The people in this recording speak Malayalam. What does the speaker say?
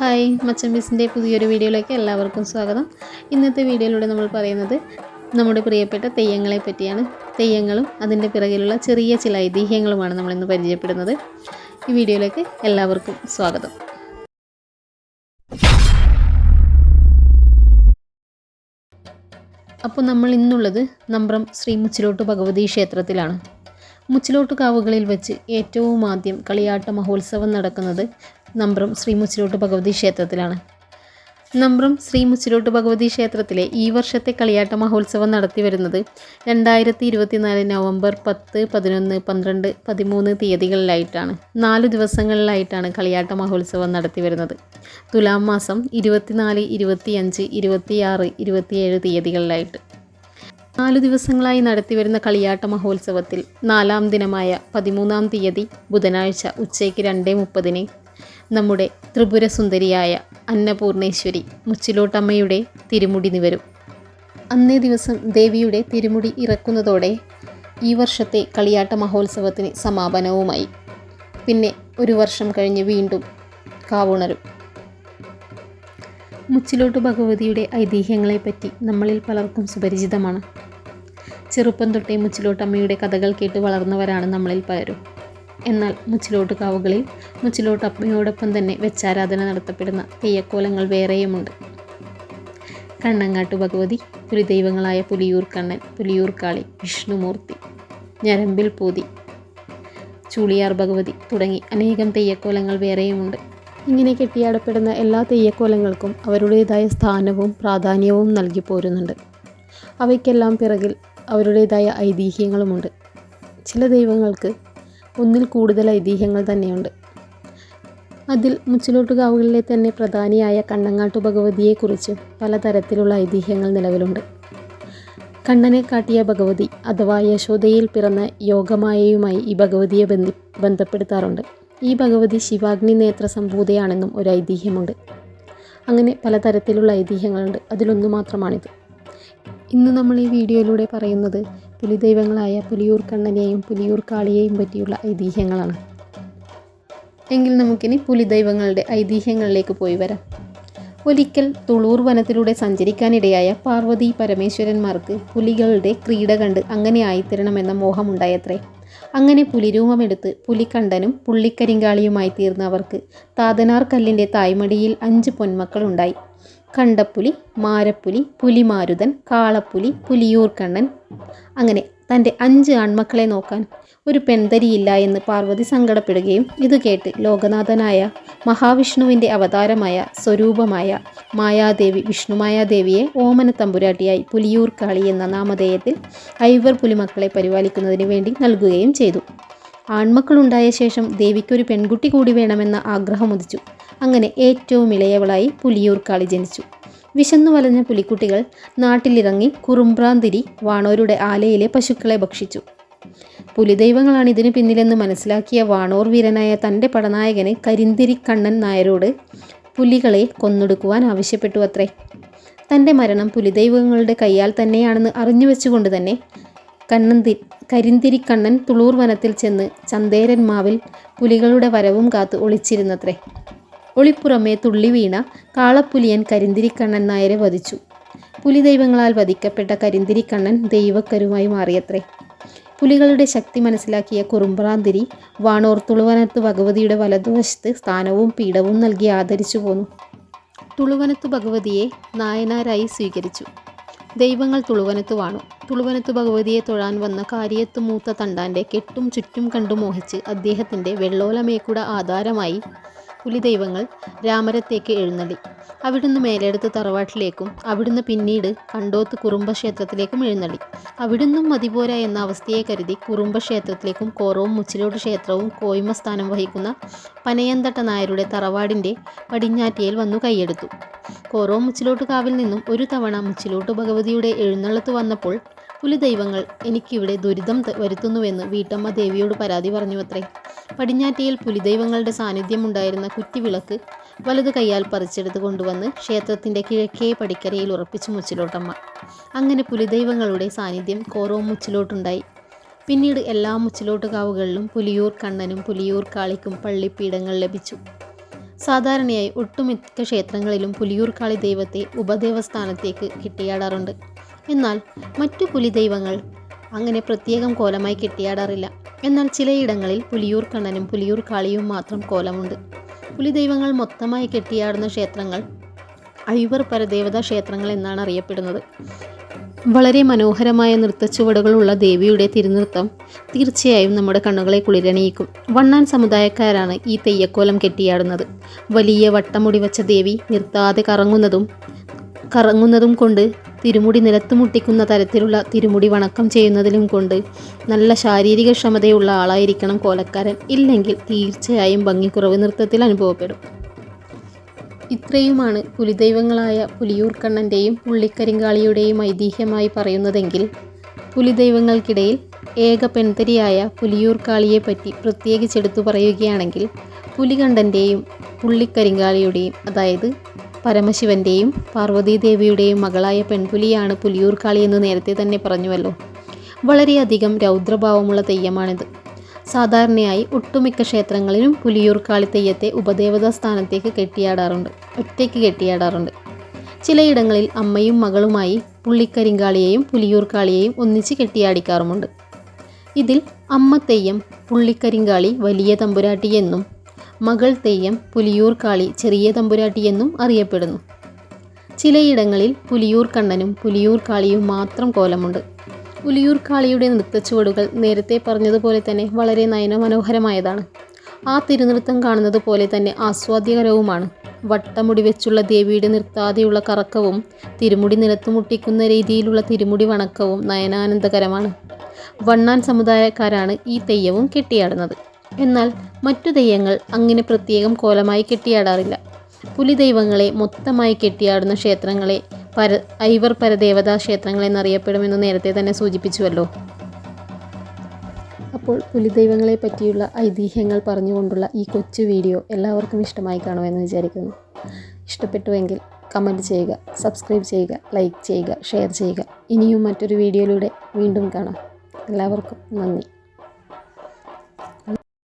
ഹായ് മച്ചമ്പീസിന്റെ പുതിയൊരു വീഡിയോയിലേക്ക് എല്ലാവർക്കും സ്വാഗതം. ഇന്നത്തെ വീഡിയോയിലൂടെ നമ്മൾ പറയുന്നത് നമ്മുടെ പ്രിയപ്പെട്ട തെയ്യങ്ങളെ പറ്റിയാണ്. തെയ്യങ്ങളും അതിന്റെ പിറകിലുള്ള ചെറിയ ചില ഐതിഹ്യങ്ങളുമാണ് നമ്മളിന്ന് പരിചയപ്പെടുന്നത്. ഈ വീഡിയോയിലേക്ക് എല്ലാവർക്കും സ്വാഗതം. അപ്പോൾ നമ്മൾ ഇന്നുള്ളത് നമ്പ്രം ശ്രീ മുച്ചിലോട്ട് ഭഗവതി ക്ഷേത്രത്തിലാണ്. മുച്ചിലോട്ട് കാവുകളിൽ വെച്ച് ഏറ്റവും ആദ്യം കളിയാട്ട മഹോത്സവം നടക്കുന്നത് നമ്പ്രം ശ്രീ മുച്ചിലോട്ട് ഭഗവതി ക്ഷേത്രത്തിലാണ്. നമ്പ്രം ശ്രീ മുച്ചിലോട്ട് ഭഗവതി ക്ഷേത്രത്തിലെ ഈ വർഷത്തെ കളിയാട്ട മഹോത്സവം നടത്തി വരുന്നത് രണ്ടായിരത്തി ഇരുപത്തിനാല് നവംബർ പത്ത് പതിനൊന്ന് പന്ത്രണ്ട് പതിമൂന്ന് തീയതികളിലായിട്ടാണ്. നാല് ദിവസങ്ങളിലായിട്ടാണ് കളിയാട്ട മഹോത്സവം നടത്തി വരുന്നത്. തുലാം മാസം ഇരുപത്തിനാല് ഇരുപത്തിയഞ്ച് ഇരുപത്തിയാറ് ഇരുപത്തിയേഴ് തീയതികളിലായിട്ട്. നാല് ദിവസങ്ങളായി നടത്തിവരുന്ന കളിയാട്ട മഹോത്സവത്തിൽ നാലാം ദിനമായ പതിമൂന്നാം തീയതി ബുധനാഴ്ച ഉച്ചയ്ക്ക് രണ്ടേ മുപ്പതിന് നമ്മുടെ ത്രിപുര സുന്ദരിയായ അന്നപൂർണേശ്വരി മുച്ചിലോട്ടമ്മയുടെ തിരുമുടി നിവരും. അന്നേ ദിവസം ദേവിയുടെ തിരുമുടി ഇറക്കുന്നതോടെ ഈ വർഷത്തെ കളിയാട്ട മഹോത്സവത്തിന് സമാപനവുമായി. പിന്നെ ഒരു വർഷം കഴിഞ്ഞ് വീണ്ടും കാവുണരും. മുച്ചിലോട്ട് ഭഗവതിയുടെ ഐതിഹ്യങ്ങളെപ്പറ്റി നമ്മളിൽ പലർക്കും സുപരിചിതമാണ്. ചെറുപ്പം തൊട്ടേ മുച്ചിലോട്ടമ്മയുടെ കഥകൾ കേട്ട് വളർന്നവരാണ് നമ്മളിൽ പലരും. എന്നാൽ മുച്ചിലോട്ട് കാവുകളിൽ മുച്ചിലോട്ട് അമ്മയോടൊപ്പം തന്നെ വെച്ചാരാധന നടത്തപ്പെടുന്ന തെയ്യക്കോലങ്ങൾ വേറെയുമുണ്ട്. കണ്ണങ്ങാട്ടു ഭഗവതി പുലിദൈവങ്ങളായ പുലിയൂർ കണ്ണൻ പുലിയൂർ കാളി വിഷ്ണുമൂർത്തി ഞരമ്പിൽ പൂതി ചൂളിയാർ ഭഗവതി തുടങ്ങി അനേകം തെയ്യക്കോലങ്ങൾ വേറെയുമുണ്ട്. ഇങ്ങനെ കെട്ടിയാടപ്പെടുന്ന എല്ലാ തെയ്യക്കോലങ്ങൾക്കും അവരുടേതായ സ്ഥാനവും പ്രാധാന്യവും നൽകി പോരുന്നുണ്ട്. അവയ്ക്കെല്ലാം പിറകിൽ അവരുടേതായ ഐതിഹ്യങ്ങളുമുണ്ട്. ചില ദൈവങ്ങൾക്ക് ഒന്നിൽ കൂടുതൽ ഐതിഹ്യങ്ങൾ തന്നെയുണ്ട്. അതിൽ മുച്ചിലോട്ടുകാവുകളിലെ തന്നെ പ്രധാനിയായ കണ്ണങ്ങാട്ടു ഭഗവതിയെക്കുറിച്ച് പലതരത്തിലുള്ള ഐതിഹ്യങ്ങൾ നിലവിലുണ്ട്. കണ്ണനെ കാട്ടിയ ഭഗവതി അഥവാ യശോദയിൽ പിറന്ന യോഗമായയുമായി ഈ ഭഗവതിയെ ബന്ധി ബന്ധപ്പെടുത്താറുണ്ട്. ഈ ഭഗവതി ശിവാഗ്നി നേത്ര സംഭൂതയാണെന്നും ഒരു ഐതിഹ്യമുണ്ട്. അങ്ങനെ പലതരത്തിലുള്ള ഐതിഹ്യങ്ങളുണ്ട്. അതിലൊന്നു മാത്രമാണിത്. ഇന്ന് നമ്മൾ ഈ വീഡിയോയിലൂടെ പറയുന്നത് പുലിദൈവങ്ങളായ പുലിയൂർ കണ്ണനെയും പുലിയൂർ കാളിയെയും പറ്റിയുള്ള ഐതിഹ്യങ്ങളാണ്. എങ്കിൽ നമുക്കിനി പുലിദൈവങ്ങളുടെ ഐതിഹ്യങ്ങളിലേക്ക് പോയി വരാം. ഒരിക്കൽ തുളൂർ വനത്തിലൂടെ സഞ്ചരിക്കാനിടയായ പാർവതി പരമേശ്വരന്മാർക്ക് പുലികളുടെ ക്രീഡ കണ്ട് അങ്ങനെ ആയിത്തരണമെന്ന മോഹമുണ്ടായത്രേ. അങ്ങനെ പുലിരൂപമെടുത്ത് പുലിക്കണ്ടനും പുള്ളിക്കരിങ്കാളിയുമായി തീർന്ന അവർക്ക് താതനാർ കല്ലിന്റെ തായ്മടിയിൽ അഞ്ച് പൊന്മക്കളുണ്ടായി. കണ്ടപ്പുലി മാരപ്പുലി പുലിമാരുതൻ കാളപ്പുലി പുലിയൂർക്കണ്ണൻ. അങ്ങനെ തന്റെ അഞ്ച് ആൺമക്കളെ നോക്കാൻ ഒരു പെൺതരിയില്ല എന്ന് പാർവതി സങ്കടപ്പെടുകയും ഇത് കേട്ട് ലോകനാഥനായ മഹാവിഷ്ണുവിന്റെ അവതാരമായ സ്വരൂപമായ മായാദേവി വിഷ്ണുമായാദേവിയെ ഓമന തമ്പുരാട്ടിയായി പുലിയൂർക്കാളി എന്ന നാമധേയത്തിൽ ഐവർ പുലിമക്കളെ പരിപാലിക്കുന്നതിന് വേണ്ടി നൽകുകയും ചെയ്തു. ആൺമക്കളുണ്ടായ ശേഷം ദേവിക്കൊരു പെൺകുട്ടി കൂടി വേണമെന്ന ആഗ്രഹം ഉദിച്ചു അങ്ങനെ ഏറ്റവും ഇളയവളായി പുലിയൂർ കാളി ജനിച്ചു. വിശന്നു വലഞ്ഞ പുലിക്കുട്ടികൾ നാട്ടിലിറങ്ങി കുറുമ്പ്രാന്തിരി വാണോരുടെ ആലയിലെ പശുക്കളെ ഭക്ഷിച്ചു. പുലിദൈവങ്ങളാണ് ഇതിനു പിന്നിലെന്ന് മനസ്സിലാക്കിയ വാണോർ വീരനായ തന്റെ പടനായകന് കരിന്തിരി കണ്ണൻ നായരോട് പുലികളെ കൊന്നൊടുക്കുവാൻ ആവശ്യപ്പെട്ടു അത്രേ. തന്റെ മരണം പുലിദൈവങ്ങളുടെ കൈയാൽ തന്നെയാണെന്ന് അറിഞ്ഞു വെച്ചുകൊണ്ട് തന്നെ കണ്ണന്തി കരിന്തിരിക്കണ്ണൻ തുളൂർ വനത്തിൽ ചെന്ന് ചന്തേരൻ മാവിൽ പുലികളുടെ വരവും കാത്ത് ഒളിച്ചിരുന്നത്രേ. ഒളിപ്പുറമേ തുള്ളി വീണ കാളപ്പുലിയൻ കരിന്തിരിക്കണ്ണൻ നായരെ വധിച്ചു. പുലി ദൈവങ്ങളാൽ വധിക്കപ്പെട്ട കരിന്തിരിക്കണ്ണൻ ദൈവക്കരുമായി മാറിയത്രേ. പുലികളുടെ ശക്തി മനസ്സിലാക്കിയ കുറുമ്പ്രാന്തിരി വാണോർ തുളുവനത്ത് ഭഗവതിയുടെ വലതുവശത്ത് സ്ഥാനവും പീഠവും നൽകി ആദരിച്ചു പോന്നു. തുളുവനത്ത് ഭഗവതിയെ നായനാരായി സ്വീകരിച്ചു. ദൈവങ്ങൾ തുളുവനത്ത് വാണു. തുളുവനത്ത് ഭഗവതിയെ തൊഴാൻ വന്ന കാര്യത്ത് മൂത്ത തണ്ടാന്റെ കെട്ടും ചുറ്റും കണ്ടു മോഹിച്ച് അദ്ദേഹത്തിന്റെ വെള്ളോലമേക്കുട ആധാരമായി പുലിദൈവങ്ങൾ രാമരത്തേക്ക് എഴുന്നള്ളി. അവിടുന്ന് മേലെടുത്ത് തറവാട്ടിലേക്കും അവിടുന്ന് പിന്നീട് കണ്ടോത്ത് കുറുമ്പക്ഷേത്രത്തിലേക്കും എഴുന്നള്ളി. അവിടുന്നും മതിപോര എന്ന അവസ്ഥയെ കരുതി കുറുമ്പക്ഷേത്രത്തിലേക്കും കോറവും മുച്ചിലോട് ക്ഷേത്രവും കോയ്മ സ്ഥാനം വഹിക്കുന്ന പനയന്തട്ട നായരുടെ തറവാടിന്റെ പടിഞ്ഞാറ്റിയിൽ വന്നു കൈയെടുത്തു. കോറോ മുച്ചിലോട്ട് കാവിൽ നിന്നും ഒരു തവണ മുച്ചിലോട്ട് ഭഗവതിയുടെ എഴുന്നള്ളത്ത് വന്നപ്പോൾ പുലിദൈവങ്ങൾ എനിക്കിവിടെ ദുരിതം വരുത്തുന്നുവെന്ന് വീട്ടമ്മ ദേവിയോട് പരാതി പറഞ്ഞു അത്രേ പടിഞ്ഞാറ്റയിൽ പുലിദൈവങ്ങളുടെ സാന്നിധ്യമുണ്ടായിരുന്ന കുറ്റിവിളക്ക് വലതു കൈയാൽ പറിച്ചെടുത്ത് കൊണ്ടുവന്ന് ക്ഷേത്രത്തിന്റെ കിഴക്കേ പടിക്കരയിൽ ഉറപ്പിച്ചു മുച്ചിലോട്ടമ്മ. അങ്ങനെ പുലിദൈവങ്ങളുടെ സാന്നിധ്യം കോറോ മുച്ചിലോട്ടുണ്ടായി. പിന്നീട് എല്ലാ മുച്ചിലോട്ട് കാവുകളിലും പുലിയൂർ കണ്ണനും പുലിയൂർ കാളിക്കും പള്ളിപ്പീഠങ്ങൾ ലഭിച്ചു. സാധാരണയായി ഒട്ടുമിക്ക ക്ഷേത്രങ്ങളിലും പുലിയൂർക്കാളി ദൈവത്തെ ഉപദേവസ്ഥാനത്തേക്ക് കെട്ടിയാടാറുണ്ട്. എന്നാൽ മറ്റു പുലിദൈവങ്ങൾ അങ്ങനെ പ്രത്യേകം കോലമായി കെട്ടിയാടാറില്ല. എന്നാൽ ചിലയിടങ്ങളിൽ പുലിയൂർ കണ്ണനും പുലിയൂർ കാളിയും മാത്രം കോലമുണ്ട്. പുലിദൈവങ്ങൾ മൊത്തമായി കെട്ടിയാടുന്ന ക്ഷേത്രങ്ങൾ അഴിവർ പരദേവതാ ക്ഷേത്രങ്ങൾ എന്നാണ് അറിയപ്പെടുന്നത്. വളരെ മനോഹരമായ നൃത്തച്ചുവടുകളുള്ള ദേവിയുടെ തിരുനൃത്തം തീർച്ചയായും നമ്മുടെ കണ്ണുകളെ കുളിരണിയിക്കും. വണ്ണാൻ സമുദായക്കാരാണ് ഈ തെയ്യക്കോലം കെട്ടിയാടുന്നത്. വലിയ വട്ടമുടി വച്ച ദേവി നിർത്താതെ കറങ്ങുന്നതും കറങ്ങുന്നതും കൊണ്ട് തിരുമുടി നിലത്ത് മുട്ടിക്കുന്ന തരത്തിലുള്ള തിരുമുടി വണക്കം ചെയ്യുന്നതിലും കൊണ്ട് നല്ല ശാരീരിക ക്ഷമതയുള്ള ആളായിരിക്കണം കോലക്കാരൻ. ഇല്ലെങ്കിൽ തീർച്ചയായും ഭംഗിക്കുറവ് നൃത്തത്തിൽ അനുഭവപ്പെടും. ഇത്രയുമാണ് പുലിദൈവങ്ങളായ പുലിയൂർക്കണ്ണന്റെയും പുള്ളിക്കരിങ്കാളിയുടെയും ഐതിഹ്യമായി പറയുന്നതെങ്കിൽ പുലിദൈവങ്ങൾക്കിടയിൽ ഏക പെൺതരിയായ പുലിയൂർക്കാളിയെപ്പറ്റി പ്രത്യേകിച്ചെടുത്തു പറയുകയാണെങ്കിൽ പുലികണ്ഠന്റെയും പുള്ളിക്കരിങ്കാളിയുടെയും അതായത് പരമശിവന്റെയും പാർവതീദേവിയുടെയും മകളായ പെൺപുലിയാണ് പുലിയൂർക്കാളി എന്ന് നേരത്തെ തന്നെ പറഞ്ഞുവല്ലോ. വളരെയധികം രൗദ്രഭാവമുള്ള തെയ്യമാണിത്. സാധാരണയായി ഒട്ടുമിക്ക ക്ഷേത്രങ്ങളിലും പുലിയൂർക്കാളി തെയ്യത്തെ ഉപദേവതാ സ്ഥാനത്തേക്ക് കെട്ടിയാടാറുണ്ട് ഒറ്റയ്ക്ക് കെട്ടിയാടാറുണ്ട്. ചിലയിടങ്ങളിൽ അമ്മയും മകളുമായി പുള്ളിക്കരിങ്കാളിയെയും പുലിയൂർക്കാളിയെയും ഒന്നിച്ച് കെട്ടിയാടിക്കാറുമുണ്ട്. ഇതിൽ അമ്മ തെയ്യം പുള്ളിക്കരിങ്കാളി വലിയ തമ്പുരാട്ടി എന്നും മകൾ തെയ്യം പുലിയൂർക്കാളി ചെറിയ തമ്പുരാട്ടി എന്നും അറിയപ്പെടുന്നു. ചിലയിടങ്ങളിൽ പുലിയൂർ കണ്ണനും പുലിയൂർ കാളിയും മാത്രം കോലമുണ്ട്. പുലിയൂർ കാളിയുടെ നൃത്തച്ചുവടുകൾ നേരത്തെ പറഞ്ഞതുപോലെ തന്നെ വളരെ നയനമനോഹരമായതാണ്. ആ തിരുനൃത്തം കാണുന്നത് പോലെ തന്നെ ആസ്വാദ്യകരവുമാണ്. വട്ടമുടി വെച്ചുള്ള ദേവിയുടെ നിർത്താതെയുള്ള കറക്കവും തിരുമുടി നിലത്ത് മുട്ടിക്കുന്ന രീതിയിലുള്ള തിരുമുടി വണക്കവും നയനാനന്ദകരമാണ്. വണ്ണാൻ സമുദായക്കാരാണ് ഈ തെയ്യവും കെട്ടിയാടുന്നത്. എന്നാൽ മറ്റു തെയ്യങ്ങൾ അങ്ങനെ പ്രത്യേകം കോലമായി കെട്ടിയാടാറില്ല. പുലിദൈവങ്ങളെ മൊത്തമായി കെട്ടിയാടുന്ന ക്ഷേത്രങ്ങളെ പര ഐവർ പരദേവതാ ക്ഷേത്രങ്ങൾ എന്നറിയപ്പെടുമെന്ന് നേരത്തെ തന്നെ സൂചിപ്പിച്ചുവല്ലോ. അപ്പോൾ പുലിദൈവങ്ങളെ പറ്റിയുള്ള ഐതിഹ്യങ്ങൾ പറഞ്ഞുകൊണ്ടുള്ള ഈ കൊച്ചു വീഡിയോ എല്ലാവർക്കും ഇഷ്ടമായി കാണുമെന്ന് വിചാരിക്കുന്നു. ഇഷ്ടപ്പെട്ടുവെങ്കിൽ കമന്റ് ചെയ്യുക സബ്സ്ക്രൈബ് ചെയ്യുക ലൈക്ക് ചെയ്യുക ഷെയർ ചെയ്യുക. ഇനിയും മറ്റൊരു വീഡിയോയിലൂടെ വീണ്ടും കാണാം. എല്ലാവർക്കും നന്ദി.